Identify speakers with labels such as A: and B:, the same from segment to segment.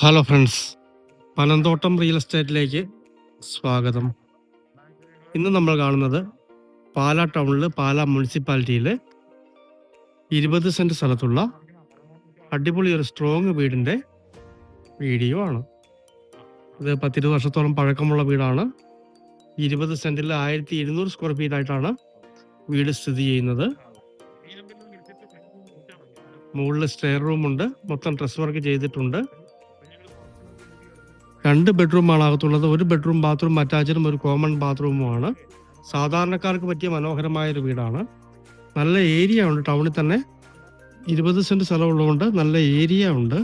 A: Hello friends Panamthottam real എസ്റ്റേറ്റിലേക്ക് സ്വാഗതം. ഇന്ന് നമ്മൾ കാണുന്നത് പാലാ ടൗണിൽ പാലാ മുനിസിപ്പാലിറ്റിയിൽ ഇരുപത് സെന്റ് സ്ഥലത്തുള്ള അടിപൊളി ഒരു സ്ട്രോങ് വീടിന്റെ വീഡിയോ ആണ്. ഇത് പത്തിരുപത് വർഷത്തോളം പഴക്കമുള്ള വീടാണ്. ഇരുപത് സെന്റിൽ ആയിരത്തി ഇരുന്നൂറ് സ്ക്വയർ ഫീറ്റ് ആയിട്ടാണ് വീട് സ്ഥിതി ചെയ്യുന്നത്. മുകളിൽ സ്റ്റെയർ റൂമുണ്ട് മൊത്തം ഡ്രസ് വർക്ക് ചെയ്തിട്ടുണ്ട്. രണ്ട് ബെഡ്റൂമാണ് അകത്തുള്ളത്. ഒരു ബെഡ്റൂം ബാത്റൂം അറ്റാച്ചഡും ഒരു കോമൺ ബാത്റൂമുമാണ് സാധാരണക്കാർക്ക് പറ്റിയ മനോഹരമായ ഒരു വീടാണ്. നല്ല ഏരിയ ഉണ്ട്. ടൗണിൽ തന്നെ ഇരുപത് സെന്റ് സ്ഥലമുള്ളതുകൊണ്ട് നല്ല ഏരിയ ഉണ്ട്.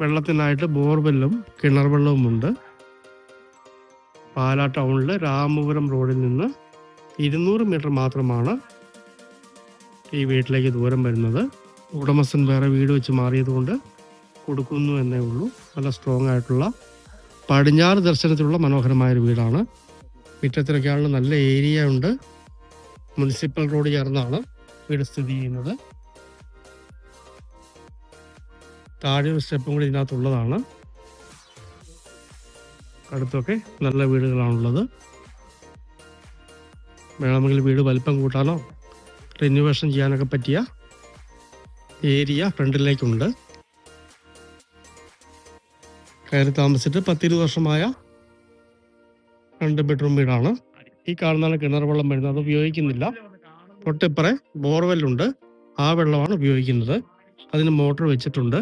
A: വെള്ളത്തിനായിട്ട് ബോർവെല്ലും കിണർ വെള്ളവും ഉണ്ട് പാലാ ടൗണിൽ രാമപുരം റോഡിൽ നിന്ന് ഇരുന്നൂറ് മീറ്റർ മാത്രമാണ് ഈ വീട്ടിലേക്ക് ദൂരം വരുന്നത്. ഉടമസ്ഥൻ വേറെ വീട് വെച്ച് മാറിയതുകൊണ്ട് കൊടുക്കുന്നു എന്നേ ഉള്ളൂ. നല്ല സ്ട്രോങ് ആയിട്ടുള്ള പടിഞ്ഞാറ് ദർശനത്തിലുള്ള മനോഹരമായൊരു വീടാണ്. മുറ്റത്തിനൊക്കെയാണല്ലോ നല്ല ഏരിയ ഉണ്ട്. മുനിസിപ്പൽ റോഡ് ചേർന്നാണ് വീട് സ്ഥിതി ചെയ്യുന്നത്. താഴെ ഒരു സ്റ്റെപ്പും കൂടി ഇതിനകത്തുള്ളതാണ്. അടുത്തൊക്കെ നല്ല വീടുകളാണുള്ളത്. വേണമെങ്കിൽ വീട് വലിപ്പം കൂട്ടാനോ റിന്യൂവേഷൻ ചെയ്യാനൊക്കെ പറ്റിയ ഏരിയ ഫ്രണ്ടിലേക്കുണ്ട് കയറി താമസിച്ചിട്ട് പത്തിരുപത് വർഷമായ രണ്ട് ബെഡ്റൂം വീടാണ്. ഈ കാണുന്നതാണ് കിണർ വെള്ളം വരുന്നത്. അത് ഉപയോഗിക്കുന്നില്ല. തൊട്ടിപ്പറെ ബോർവെല്ലുണ്ട് ആ വെള്ളമാണ് ഉപയോഗിക്കുന്നത്. അതിന് മോട്ടോർ വെച്ചിട്ടുണ്ട്.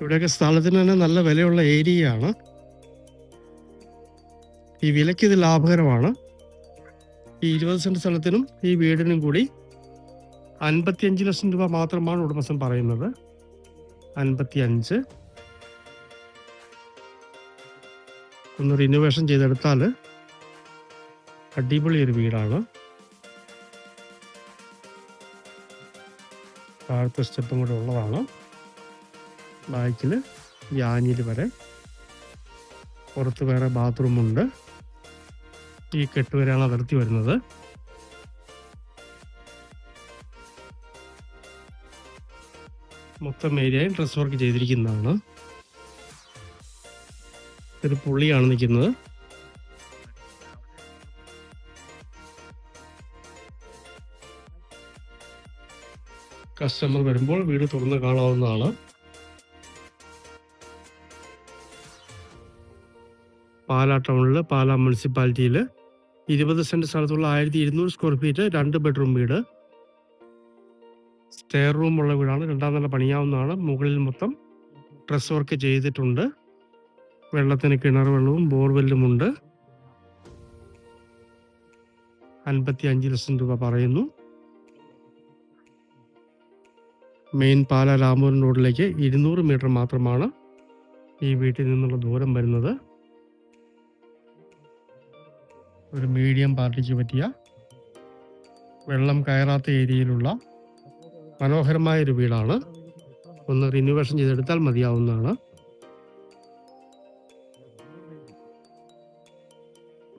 A: ഇവിടെയൊക്കെ സ്ഥലത്തിന് തന്നെ നല്ല വിലയുള്ള ഏരിയയാണ്. ഈ വിലയ്ക്ക് ഇത് ലാഭകരമാണ്. ഈ ഇരുപത് സെന്റ് സ്ഥലത്തിനും ഈ വീടിനും കൂടി അൻപത്തിയഞ്ച് ലക്ഷം രൂപ മാത്രമാണ് ഉടമസ്ഥൻ പറയുന്നത്. അൻപത്തി അഞ്ച് ഒന്ന് റിനോവേഷൻ ചെയ്തെടുത്താൽ അടിപൊളി ഒരു വീടാണ്. താഴത്തെ സ്റ്റെപ്പും കൂടെ ഉള്ളതാണ്. ബാക്കിൽ യാഞ്ഞിൽ വരെ. പുറത്ത് വേറെ ബാത്റൂമുണ്ട് ഈ കെട്ടുവരെയാണ് അതിർത്തി വരുന്നത്. മൊത്തം ഏരിയയും ഡ്രസ് വർക്ക് ചെയ്തിരിക്കുന്നതാണ്. ഒരു പുള്ളിയാണ് നിൽക്കുന്നത്. കസ്റ്റമർ വരുമ്പോൾ വീട് തുറന്ന് കാണാവുന്നതാണ്. പാലാ ടൗണിൽ പാലാ മുനിസിപ്പാലിറ്റിയിൽ ഇരുപത് സെന്റ് സ്ഥലത്തുള്ള ആയിരത്തി ഇരുന്നൂറ് സ്ക്വയർ ഫീറ്റ് രണ്ട് ബെഡ്റൂം വീട്. സ്റ്റെയർ റൂമുള്ള വീടാണ്. രണ്ടാം നില പണിയാവുന്നതാണ്. മുകളിൽ മൊത്തം ഡ്രസ് വർക്ക് ചെയ്തിട്ടുണ്ട്. വെള്ളത്തിന് കിണർ വെള്ളവും ബോർവെല്ലും ഉണ്ട്. അൻപത്തി അഞ്ച് ലക്ഷം രൂപ പറയുന്നു. മെയിൻ പാല രാമൂരൻ റോഡിലേക്ക് ഇരുന്നൂറ് മീറ്റർ മാത്രമാണ് ഈ വീട്ടിൽ നിന്നുള്ള ദൂരം വരുന്നത്. ഒരു മീഡിയം പാർട്ടിക്ക് പറ്റിയ വെള്ളം കയറാത്ത ഏരിയയിലുള്ള മനോഹരമായ ഒരു വീടാണ്. ഒന്ന് റിന്യൂവേഷൻ ചെയ്തെടുത്താൽ മതിയാവുന്നതാണ്.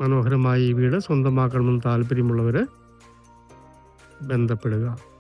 A: മനോഹരമായ ഈ വീട് സ്വന്തമാക്കണമെന്ന് താല്പര്യമുള്ളവർ ബന്ധപ്പെടുക.